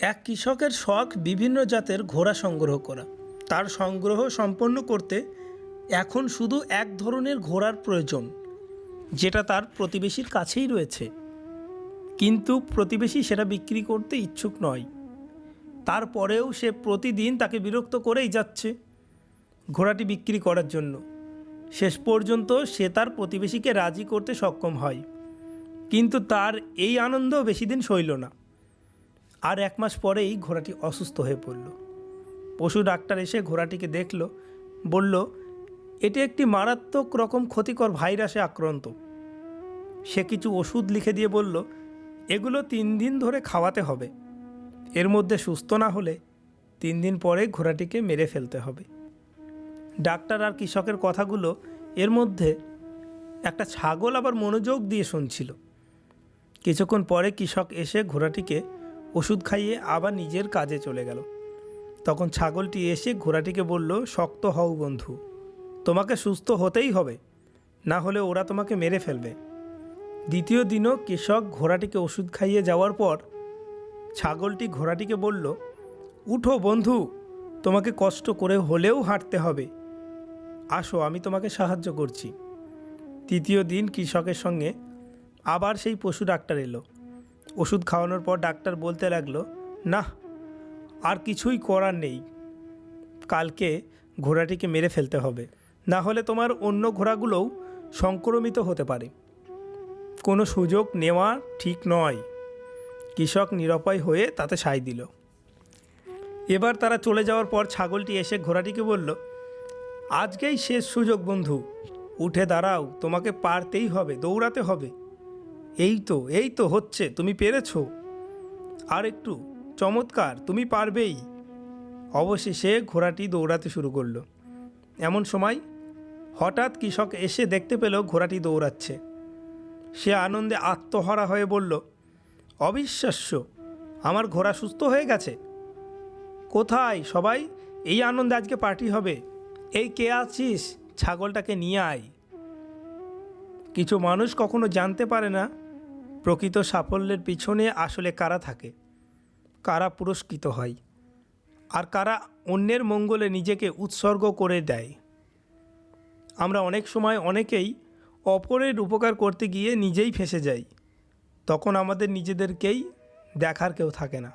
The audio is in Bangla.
এক কৃষকের শখ বিভিন্ন জাতের ঘোড়া সংগ্রহ করা। তার সংগ্রহ সম্পন্ন করতে এখন শুধু এক ধরনের ঘোড়ার প্রয়োজন, যেটা তার প্রতিবেশীর কাছেই রয়েছে। কিন্তু প্রতিবেশী সেটা বিক্রি করতে ইচ্ছুক নয়। তারপরেও সে প্রতিদিন তাকে বিরক্ত করেই যাচ্ছে ঘোড়াটি বিক্রি করার জন্য। শেষ পর্যন্ত সে তার প্রতিবেশীকে রাজি করতে সক্ষম হয়। কিন্তু তার এই আনন্দ বেশি দিন সইল না। আর এক মাস পরেই ঘোড়াটি অসুস্থ হয়ে পড়ল। পশু ডাক্তার এসে ঘোড়াটিকে দেখল, বলল, এটি একটি মারাত্মক রকম ক্ষতিকর ভাইরাসে আক্রান্ত। সে কিছু ওষুধ লিখে দিয়ে বলল, এগুলো তিন দিন ধরে খাওয়াতে হবে। এর মধ্যে সুস্থ না হলে তিন দিন পরে ঘোড়াটিকে মেরে ফেলতে হবে। ডাক্তার আর কৃষকের কথাগুলো এর মধ্যে একটা ছাগল আবার মনোযোগ দিয়ে শুনছিল। কিছুক্ষণ পরে কৃষক এসে ঘোড়াটিকে ওষুধ খাইয়ে আবার নিজের কাজে চলে গেল। তখন ছাগলটি এসে ঘোড়াটিকে বলল, শক্ত হও বন্ধু, তোমাকে সুস্থ হতেই হবে, না হলে ওরা তোমাকে মেরে ফেলবে। দ্বিতীয় দিনও কৃষক ঘোড়াটিকে ওষুধ খাইয়ে যাওয়ার পর ছাগলটি ঘোড়াটিকে বলল, উঠো বন্ধু, তোমাকে কষ্ট করে হলেও হাঁটতে হবে। আসো, আমি তোমাকে সাহায্য করছি। তৃতীয় দিন কৃষকের সঙ্গে আবার সেই পশু ডাক্তার এলো। ওষুধ খাওয়ানোর পর ডাক্তার বলতে লাগল না আর কিছুই করার নেই। কালকে ঘোড়াটিকে মেরে ফেলতে হবে। না হলে তোমার অন্য ঘোড়াগুলোও সংক্রমিত হতে পারে। কোনো সুযোগ নেওয়া ঠিক নয়। কৃষক নিরপায় হয়ে তাতে সায় দিল। এবার তারা চলে যাওয়ার পর ছাগলটি এসে ঘোড়াটিকে বলল, আজকেই শেষ সুযোগ বন্ধু। উঠে দাঁড়াও, তোমাকে পারতেই হবে, দৌড়াতে হবে। এই তো এই তো হচ্ছে, তুমি পেরেছ। আর একটু, চমৎকার, তুমি পারবেই। অবশেষে ঘোড়াটি দৌড়াতে শুরু করল। এমন সময়, হঠাৎ কৃষক এসে দেখতে পেল ঘোড়াটি দৌড়াচ্ছে। সে আনন্দে আত্মহারা হয়ে বলল, অবিশ্বাস্য, আমার ঘোড়া সুস্থ হয়ে গেছে। কোথায় সবাই? এই আনন্দে আজকে পার্টি হবে। এই কে আছিস? ছাগলটাকে নিয়ে আয়। কিছু মানুষ কখনো জানতে পারে না প্রকৃত সাফল্যের পিছনে আসলে কারা থাকে? কারা পুরস্কৃত হয়? আর কারা অন্যের মঙ্গলে নিজেকে উৎসর্গ করে দেয়? আমরা অনেক সময় অনেকেই অপরের উপকার করতে গিয়ে নিজেই ফেসে যাই। তখন আমাদের নিজেদেরকেই দেখার কেউ থাকে না।